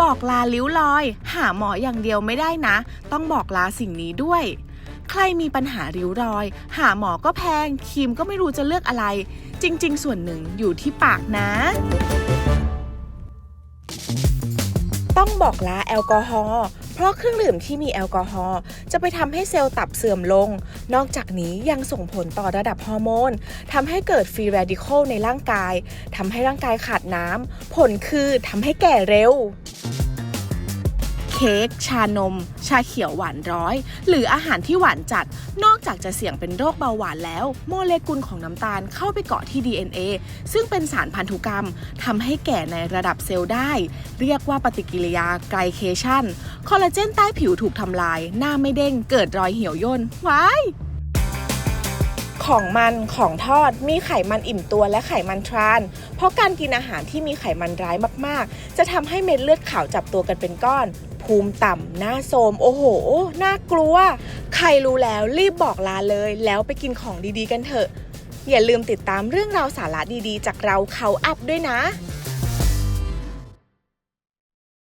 บอกลาลิ้วลอย หาหมออย่างเดียวไม่ได้นะ ต้องบอกลาสิ่งนี้ด้วย ใครมีปัญหาริ้วรอย หาหมอก็แพงครีมก็ไม่รู้จะเลือกอะไร จริง ๆ ส่วนหนึ่งอยู่ที่ปากนะ ต้องบอกลาแอลกอฮอล์เพราะเครื่องดื่มที่มีแอลกอฮอล์จะไปทำให้เซลล์ตับเสื่อมลง นอกจากนี้ยังส่งผลต่อระดับฮอร์โมนทำให้เกิดฟรี a รดิคอลในร่างกายทำให้ร่างกายขาดน้ำผลคือทำให้แก่เร็ว เค้ก ชานม ชาเขียวหวานร้อย หรืออาหารที่หวานจัด นอกจากจะเสี่ยงเป็นโรคเบาหวานแล้ว โมเลกุลของน้ำตาลเข้าไปเกาะที่ DNA ซึ่งเป็นสารพันธุกรรมทำให้แก่ในระดับเซลล์ได้ เรียกว่าปฏิกิริยาไกลเคชันคอลลาเจนใต้ผิวถูกทำลาย หน้าไม่เด้ง เกิดรอยเหี่ยวย่นว้ายของมันของทอดมีไขมันอิ่มตัวและไขมันทราน เพราะการกินอาหารที่มีไขมันร้ายมาก ๆ จะทำให้เม็ดเลือดขาวจับตัวกันเป็นก้อน ภูมิต่ำหน้าโทมโอ้โหน่ากลัว ใครรู้แล้วรีบบอกลาเลย แล้วไปกินของดีๆกันเถอะ อย่าลืมติดตามเรื่องราวสาระดีๆ จากเราเขาอัพด้วยนะ